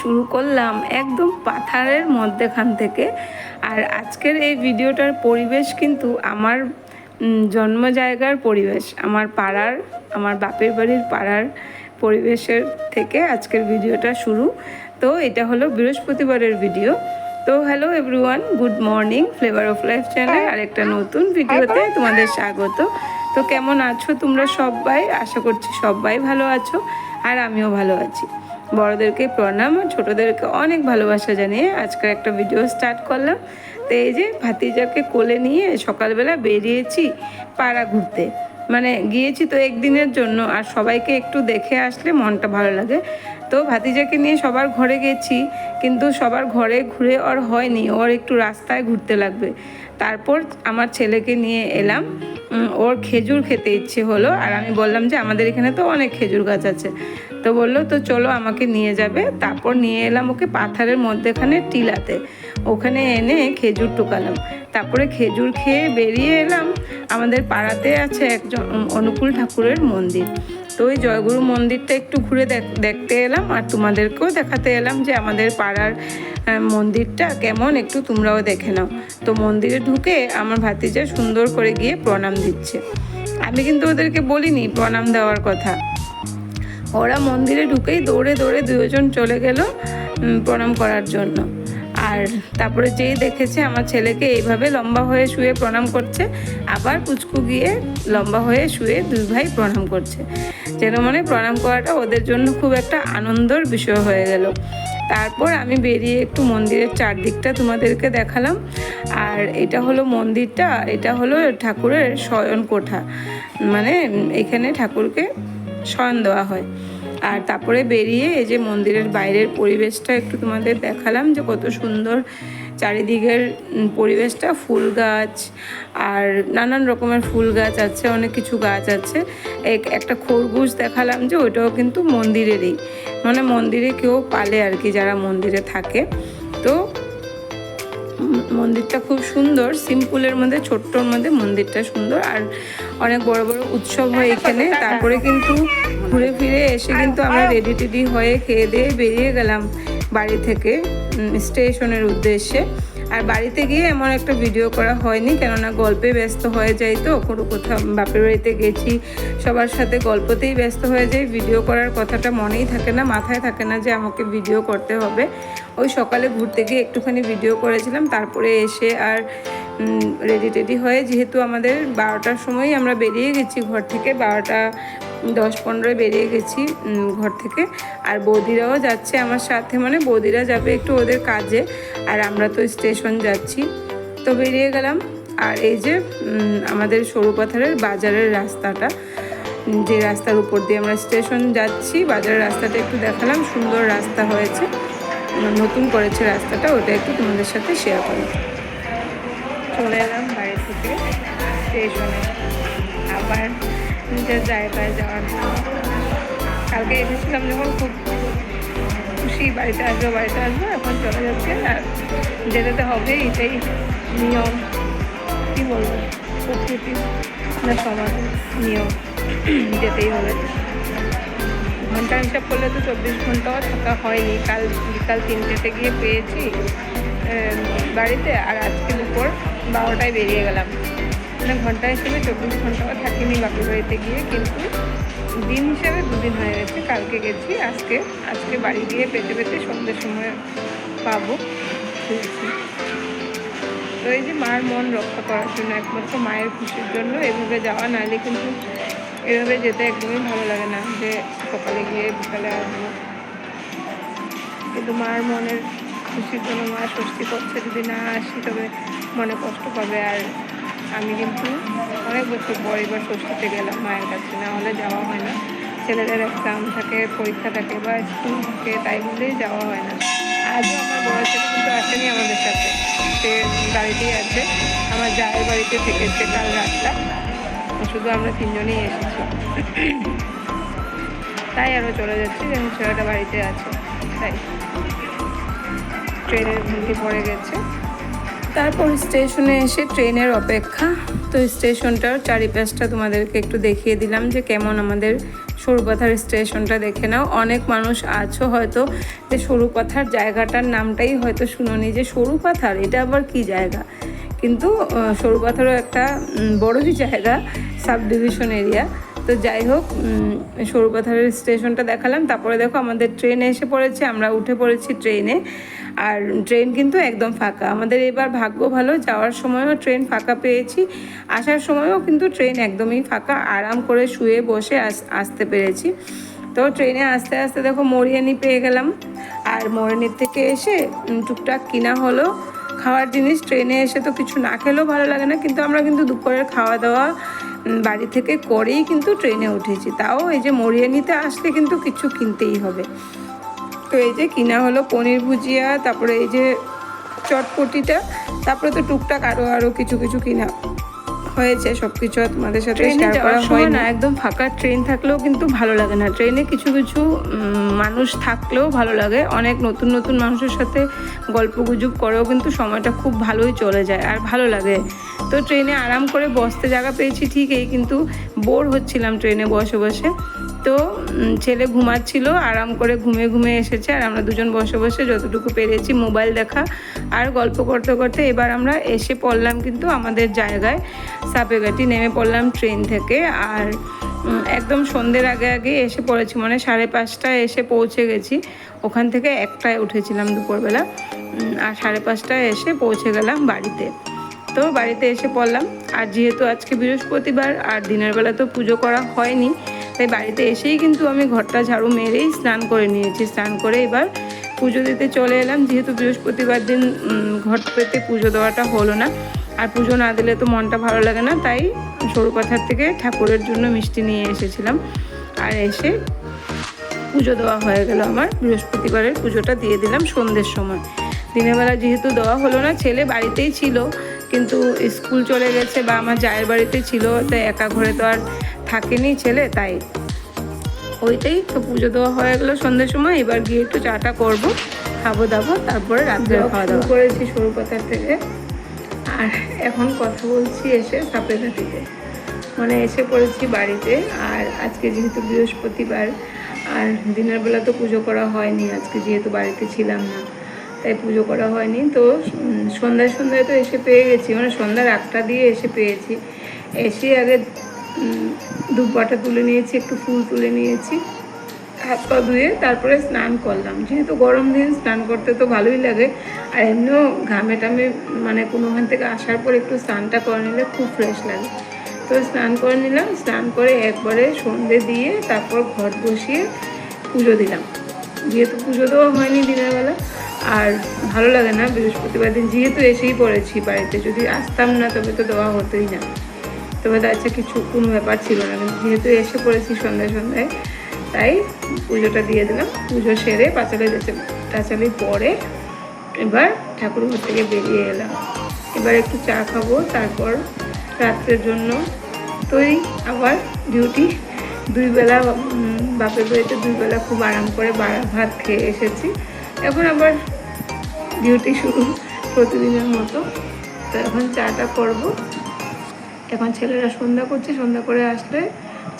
শুরু করলাম একদম পাথারের মধ্যেখান থেকে। আর আজকের এই ভিডিওটার পরিবেশ কিন্তু আমার জন্ম জায়গার পরিবেশ আমার পাড়ার আমার বাপের বাড়ির পাড়ার পরিবেশের থেকে আজকের ভিডিওটা শুরু। তো এটা হলো বৃহস্পতিবারের ভিডিও। তো hello everyone good morning flavour of life channel আর একটা নতুন ভিডিওতে তোমাদের স্বাগত। তো কেমন আছো তোমরা সবাই? আশা করছি সবাই ভালো আছো আর আমিও ভালো আছি। বড়দেরকে প্রণাম আর ছোটোদেরকে অনেক ভালোবাসা জানিয়ে আজকের একটা ভিডিও স্টার্ট করলাম। তো এই যে ভাতিজাকে কোলে নিয়ে সকালবেলা বেরিয়েছি পাড়া ঘুরতে। মানে গিয়েছি তো একদিনের জন্য আর সবাইকে একটু দেখে আসলে মনটা ভালো লাগে। তো ভাতিজাকে নিয়ে সবার ঘরে গেছি, কিন্তু সবার ঘরে ঘুরে ওর হয়নি, ওর একটু রাস্তায় ঘুরতে লাগবে। তারপর আমার ছেলেকে নিয়ে এলাম। ওর খেজুর খেতে ইচ্ছে হলো, আর আমি বললাম যে আমাদের এখানে তো অনেক খেজুর গাছ আছে। তো বলল, তো চলো আমাকে নিয়ে যাবে। তারপর নিয়ে এলাম ওকে পাথারের মধ্যেখানে টিলাতে। ওখানে এনে খেজুর টুকালাম। তারপরে খেজুর খেয়ে বেরিয়ে এলাম। আমাদের পাড়াতে আছে একজন অনুকূল ঠাকুরের মন্দির। তো ওই জয়গুরু মন্দিরটা একটু ঘুরে দেখ- দেখতে এলাম আর তোমাদেরকেও দেখাতে এলাম যে আমাদের পাড়ার মন্দিরটা কেমন, একটু তোমরাও দেখে নাও। তো মন্দিরে ঢুকে আমার ভাতিজা সুন্দর করে গিয়ে প্রণাম দিচ্ছে। আমি কিন্তু ওদেরকে বলিনি প্রণাম দেওয়ার কথা। ওরা মন্দিরে ঢুকেই দৌড়ে দৌড়ে দুজন চলে গেল প্রণাম করার জন্য। আর তারপরে যেই দেখেছে আমার ছেলেকে এইভাবে লম্বা হয়ে শুয়ে প্রণাম করছে, আবার পুচকু গিয়ে লম্বা হয়ে শুয়ে দুই ভাই প্রণাম করছে। যেন মানে প্রণাম করাটা ওদের জন্য খুব একটা আনন্দর বিষয় হয়ে গেল। তারপর আমি বেরিয়ে একটু মন্দিরের চারদিকটা তোমাদেরকে দেখালাম। আর এটা হলো মন্দিরটা, এটা হলো ঠাকুরের শয়ন কোঠা মানে এখানে ঠাকুরকে শয়ন দেওয়া হয়। আর তারপরে বেরিয়ে এই যে মন্দিরের বাইরের পরিবেশটা একটু তোমাদের দেখালাম যে কত সুন্দর চারিদিকের পরিবেশটা, ফুল গাছ আর নানান রকমের ফুল গাছ আছে, অনেক কিছু গাছ আছে। এক- একটা খরগোশ দেখালাম যে ওইটাও কিন্তু মন্দিরেরই। মানে মন্দিরে কেউ পালে আর কি যারা মন্দিরে থাকে। তো মন্দিরটা খুব সুন্দর, সিম্পলের মধ্যে, ছোট্টর মধ্যে মন্দিরটা সুন্দর। আর অনেক বড় বড় উৎসব হয় এখানে, তারপরে কিন্তু ঘুরে ফিরে এসে কিন্তু আমরা রেডি টেডি হয়ে খেয়ে দিয়ে বেরিয়ে গেলাম বাড়ি থেকে স্টেশনের উদ্দেশ্যে। আর বাড়িতে গিয়ে এমন একটা ভিডিও করা হয়নি কেননা গল্পে ব্যস্ত হয়ে যাই তো কোনো কোথাও বাপের বাড়িতে গেছি সবার সাথে গল্পতেই ব্যস্ত হয়ে যাই ভিডিও করার কথাটা মনেই থাকে না মাথায় থাকে না যে আমাকে ভিডিও করতে হবে। ওই সকালে ঘুরতে গিয়ে একটুখানি ভিডিও করেছিলাম তারপরে এসে আর রেডি টেডি হয়ে যেহেতু আমাদের বারোটার সময়ই আমরা বেরিয়ে গেছি ঘর থেকে বারোটা দশ পনেরোয় বেরিয়ে গেছি ঘর থেকে। আর বৌদিরাও যাচ্ছে আমার সাথে মানে বৌদিরা যাবে একটু ওদের কাজে, আর আমরা তো স্টেশন যাচ্ছি। তো বেরিয়ে গেলাম। আর এই যে আমাদের সরু পাথারের বাজারের রাস্তাটা, যে রাস্তার উপর দিয়ে আমরা স্টেশন যাচ্ছি, বাজারের রাস্তাটা একটু দেখালাম, সুন্দর রাস্তা হয়েছে। নতুন করেছে রাস্তাটা, ওটা একটু তোমাদের সাথে শেয়ার করি চলে এলাম বাড়ি থেকে স্টেশনে। আবার নিজের জায়গায় যাওয়ার জন্য। কালকে এসেছিলাম যখন খুব খুশি, বাড়িতে আসব বাড়িতে আসব, এখন চলে যাচ্ছে আর যেতে তো হবে এটাই নিয়ম। কী বলব? প্রকৃতি না সমাজের নিয়ম। যেতেই হবে। ঘণ্টা হিসাব করলে তো চব্বিশ ঘন্টাও থাকা হয়নি। কাল বিকাল তিনটেতে গিয়ে পেয়েছি বাড়িতে। আর আজকে দুপুর বারোটায় বেরিয়ে গেলাম। মানে ঘণ্টা হিসেবে চব্বিশ ঘন্টাও থাকিনি বাপের বাড়িতে গিয়ে, কিন্তু দিন হিসেবে দুদিন হয়ে গেছে, কালকে গেছি, আজকে আজকে বাড়ি গিয়ে পেতে পেতে সন্ধ্যের সময় পাবো তো এই যে মার মন রক্ষা করার জন্য একমাত্র মায়ের খুশির জন্য এভাবে যাওয়া, নাহলে কিন্তু এভাবে যেতে একদমই ভালো লাগে না যে সকালে গিয়ে বিকালে আসব। কিন্তু মার মনের খুশির জন্য মা স্বস্তি করছে, যদি না আসি তবে মনে কষ্ট পাবে আর আমি কিন্তু অনেক বছর পর এবার ষষ্ঠীতে গেলাম মায়ের কাছে, না হলে যাওয়া হয় না। ছেলেদের এক্সাম থাকে, পরীক্ষা থাকে, বা স্কুল থাকে, তাই বলেই যাওয়া হয় না। আজও আমার বড় ছেলে কিন্তু আসেনি আমাদের সাথে। সে বাড়িতেই আছে। আমার জায়ের বাড়িতে থেকেছে কাল রাতটা। শুধু আমরা তিনজনেই এসেছি। তাই আরও চলে যাচ্ছি যেমন ছেলেটা বাড়িতে আছে। তাই। ট্রেনের ঘুমটি পড়ে গেছে। তারপর স্টেশনে এসে ট্রেনের অপেক্ষা। তো স্টেশনটার চারিপাশটা তোমাদেরকে একটু দেখিয়ে দিলাম যে কেমন আমাদের সরুপাথার স্টেশনটা দেখে নাও। অনেক মানুষ আছো হয়তো। যে সরুপাথার জায়গাটার নামটাই হয়তো শুনোনি যে সরুপাথার, এটা আবার কি জায়গা? কিন্তু সরুপাথারও একটা বড়ই জায়গা সাব ডিভিশন এরিয়া। তো যাই হোক সরুপাথারের স্টেশনটা দেখালাম। তারপরে দেখো আমাদের ট্রেন এসে পড়েছে, আমরা উঠে পড়েছি ট্রেনে। আর ট্রেন কিন্তু একদম ফাঁকা। আমাদের এবার ভাগ্য ভালো, যাওয়ার সময়ও ট্রেন ফাঁকা পেয়েছি। আসার সময়ও কিন্তু ট্রেন একদমই ফাঁকা। আরাম করে শুয়ে বসে আস- আসতে পেরেছি। তো ট্রেনে আস্তে আস্তে দেখো মরিয়ানি পেয়ে গেলাম। আর মরিয়ানির থেকে এসে টুকটাক কিনা হলো। খাওয়ার জিনিস, ট্রেনে এসে তো কিছু না খেলেও ভালো লাগে না, কিন্তু আমরা কিন্তু দুপুরের খাওয়া দাওয়া বাড়ি থেকে করেই কিন্তু ট্রেনে উঠেছি। তাও এই যে মরিয়ানিতে আসলে কিন্তু কিছু কিনতেই হবে। তো এই যে কিনা হলো পনির ভুজিয়া, তারপরে এই যে চটপটিটা, তারপরে তো টুকটাক আরও আরও কিছু কিছু কিনা হয়েছে সবকিছু তোমাদের সাথে শেয়ার করা হয় না একদম ফাঁকা ট্রেন থাকলেও কিন্তু ভালো লাগে না। ট্রেনে কিছু কিছু মানুষ থাকলেও ভালো লাগে। অনেক নতুন নতুন মানুষের সাথে গল্প গুজব করেও কিন্তু সময়টা খুব ভালোই চলে যায় আর ভালো লাগে। তো ট্রেনে আরাম করে বসতে জায়গা পেয়েছি ঠিকই কিন্তু বোর হচ্ছিলাম ট্রেনে বসে বসে। তো ছেলে ঘুমাচ্ছিল, আরাম করে ঘুমে ঘুমে এসেছে, আর আমরা দুজন বসে বসে যতটুকু পেরেছি মোবাইল দেখা আর গল্প করতে করতে এবার আমরা এসে পড়লাম কিন্তু আমাদের জায়গায় সাপেঘাটি, নেমে পড়লাম ট্রেন থেকে আর একদম সন্ধ্যের আগে আগে এসে পড়েছি মানে সাড়ে পাঁচটায় এসে পৌঁছে গেছি। ওখান থেকে একটায় উঠেছিলাম দুপুরবেলা আর সাড়ে পাঁচটায় এসে পৌঁছে গেলাম বাড়িতে। তো বাড়িতে এসে পড়লাম, আর যেহেতু আজকে বৃহস্পতিবার আর দিনের বেলা তো পুজো করা হয়নি তাই বাড়িতে এসেই কিন্তু আমি ঘরটা ঝাড়ু মেরেই স্নান করে নিয়েছি। স্নান করে এবার পুজো দিতে চলে এলাম। যেহেতু বৃহস্পতিবার দিন ঘট পেতে পুজো দেওয়াটা হলো না। আর পুজো না দিলে তো মনটা ভালো লাগে না, তাই সরু কথার থেকে ঠাকুরের জন্য মিষ্টি নিয়ে এসেছিলাম। আর এসে পুজো দেওয়া হয়ে গেল আমার। বৃহস্পতিবারের পুজোটা দিয়ে দিলাম সন্ধ্যের সময়। দিনের বেলা যেহেতু দেওয়া হলো না, ছেলে বাড়িতেই ছিল, কিন্তু স্কুল চলে গেছে বা আমার জায়ের বাড়িতে ছিল, তাই একা ঘরে তো আর থাকেনি ছেলে তাই। ওইটাই তো পুজো দেওয়া হয়ে গেলো সন্ধ্যের সময়। এবার গিয়ে একটু চাটা করব খাব দাবো তারপরে রাত্রে খাওয়া দাওয়া। করেছি সরু পাতার থেকে। আর এখন কথা বলছি এসে সাপেঘাটিতে মানে এসে পড়েছি বাড়িতে আর আজকে যেহেতু বৃহস্পতিবার আর দিনের বেলা তো পুজো করা হয়নি আজকে যেহেতু বাড়িতে ছিলাম না তাই পুজো করা হয়নি। তো সন্ধ্যায় সন্ধ্যায় তো এসে পেয়ে গেছি মানে সন্ধ্যার আটটা দিয়ে এসে পেয়েছি। এসে আগে ধূপবাটা তুলে নিয়েছি, একটু ফুল তুলে নিয়েছি। হাত পা ধুয়ে তারপরে স্নান করলাম। যেহেতু গরম দিন, স্নান করতে তো ভালোই লাগে। আর এমনিও ঘামে টামে মানে কোনোখান থেকে আসার পর একটু স্নানটা করে নিলে খুব ফ্রেশ লাগে। তো স্নান করে নিলাম, স্নান করে একবারে সন্ধে দিয়ে তারপর ঘট বসিয়ে পুজো দিলাম। যেহেতু পুজো দেওয়া হয়নি দিনের বেলা, আর ভালো লাগে না বৃহস্পতিবার দিন। যেহেতু এসেই পড়েছি বাড়িতে, যদি আসতাম না তবে তো দেওয়া হতোই না। তবে তার কিছু কোনো ব্যাপার ছিল না। কিন্তু যেহেতু এসে পড়েছি সন্ধ্যায় সন্ধ্যায়, তাই পুজোটা দিয়ে দিলাম। পুজো সেরে পাঁচালি টাচালি পরে এবার ঠাকুর ঘর থেকে বেরিয়ে এলাম। এবার একটু চা খাব, তারপর রাত্রের জন্য। তোই আবার ডিউটি দুই বেলা বাপের বাড়িতে দুই বেলা খুব আরাম করে বাড়া ভাত খেয়ে এসেছি। এখন আবার ডিউটি শুরু প্রতিদিনের মতো। তো এখন চাটা করব। এখন ছেলেরা সন্ধ্যা করছে, সন্ধ্যা করে আসলে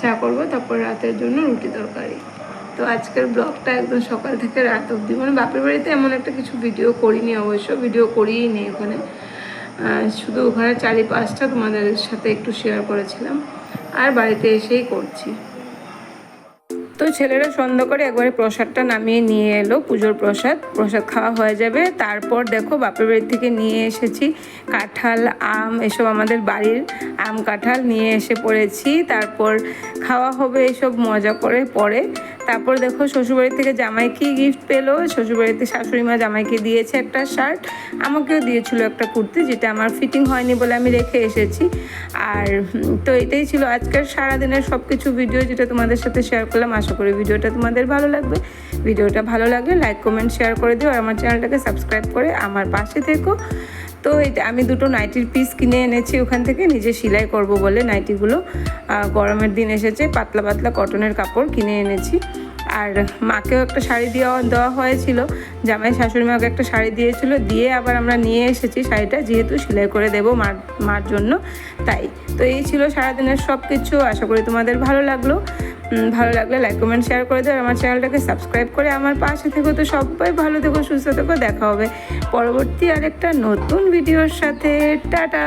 চা করব, তারপর রাতের জন্য রুটি দরকারি তো আজকের ব্লগটা একদম সকাল থেকে রাত অব্দি মানে বাপের বাড়িতে এমন একটা কিছু ভিডিও করিনি অবশ্য ভিডিও করিই নি ওখানে শুধু ওখানে চারিপাশটা তোমাদের সাথে একটু শেয়ার করেছিলাম। আর বাড়িতে এসেই করছি। তো ছেলেরা সন্ধ্যা করে একবারে প্রসাদটা নামিয়ে নিয়ে এলো, পুজোর প্রসাদ। প্রসাদ খাওয়া হয়ে যাবে। তারপর দেখো বাপের বাড়ি থেকে নিয়ে এসেছি কাঁঠাল, আম, এসব আমাদের বাড়ির আম কাঁঠাল নিয়ে এসে পড়েছি। তারপর খাওয়া হবে এসব মজা করে পরে। তারপর দেখো শ্বশুরবাড়ি থেকে জামাই কি গিফট পেল। শ্বশুরবাড়িতে শাশুড়ি মা জামাইকে দিয়েছে একটা শার্ট আমাকেও দিয়েছিল একটা কুর্তি, যেটা আমার ফিটিং হয়নি বলে আমি রেখে এসেছি। আর তো এটাই ছিল আজকের সারাদিনের সব কিছু ভিডিও যেটা তোমাদের সাথে শেয়ার করলাম। আশা করি ভিডিওটা তোমাদের ভালো লাগবে। ভিডিওটা ভালো লাগলে লাইক কমেন্ট শেয়ার করে দিও। আর আমার চ্যানেলটাকে সাবস্ক্রাইব করে আমার পাশে থেকো। তো আমি দুটো নাইটির পিস কিনে এনেছি, ওখান থেকে নিজে সেলাই করব বলে নাইটিগুলো। গরমের দিন এসেছে, পাতলা পাতলা কটনের কাপড় কিনে এনেছি। আর মাকেও একটা শাড়ি দেওয়া দেওয়া হয়েছিল, জামাই শাশুড়ি মাকে একটা শাড়ি দিয়েছিল, দিয়ে আবার আমরা নিয়ে এসেছি শাড়িটা, যেহেতু সেলাই করে দেবো মার মার জন্য, তাই। তো এই ছিল সারাদিনের সব কিছু আশা করি তোমাদের ভালো লাগল। ভালো লাগলে লাইক কমেন্ট শেয়ার করে দেবে আমার চ্যানেলটাকে সাবস্ক্রাইব করে আমার পাশে থেকো। তো সবাই ভালো থেকো, সুস্থ থেকো, দেখা হবে পরবর্তী আরেকটা নতুন ভিডিওর সাথে। টাটা!